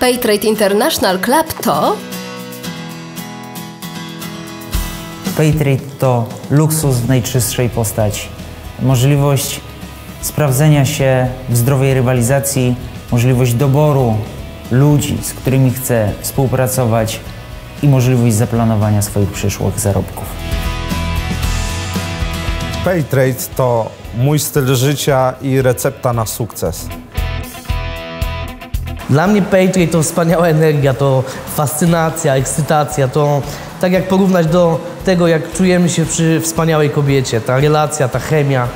Paytrade International Club to Paytrade to luksus w najczystszej postaci. Możliwość sprawdzenia się w zdrowej rywalizacji, możliwość doboru ludzi, z którymi chcę współpracować i możliwość zaplanowania swoich przyszłych zarobków. Paytrade to mój styl życia i recepta na sukces. Dla mnie Paytrade to wspaniała energia, to fascynacja, ekscytacja, to tak jak porównać do tego, jak czujemy się przy wspaniałej kobiecie, ta relacja, ta chemia.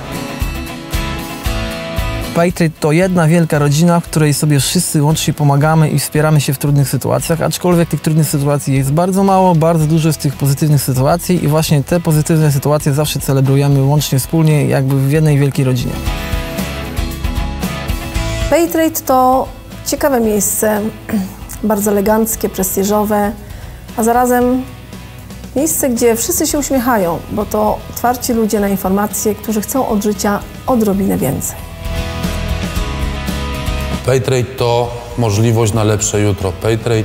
Paytrade to jedna wielka rodzina, w której sobie wszyscy łącznie pomagamy i wspieramy się w trudnych sytuacjach, aczkolwiek tych trudnych sytuacji jest bardzo mało, bardzo dużo jest tych pozytywnych sytuacji i właśnie te pozytywne sytuacje zawsze celebrujemy łącznie wspólnie, jakby w jednej wielkiej rodzinie. Paytrade to ciekawe miejsce, bardzo eleganckie, prestiżowe, a zarazem miejsce, gdzie wszyscy się uśmiechają, bo to otwarci ludzie na informacje, którzy chcą od życia odrobinę więcej. Paytrade to możliwość na lepsze jutro. Paytrade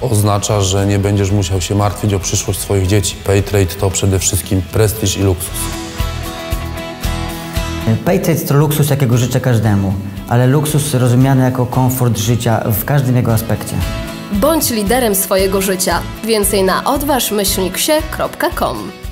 oznacza, że nie będziesz musiał się martwić o przyszłość swoich dzieci. Paytrade to przede wszystkim prestiż i luksus. Paytrade to luksus, jakiego życzę każdemu, ale luksus rozumiany jako komfort życia w każdym jego aspekcie. Bądź liderem swojego życia. Więcej na odważmyślniksie.com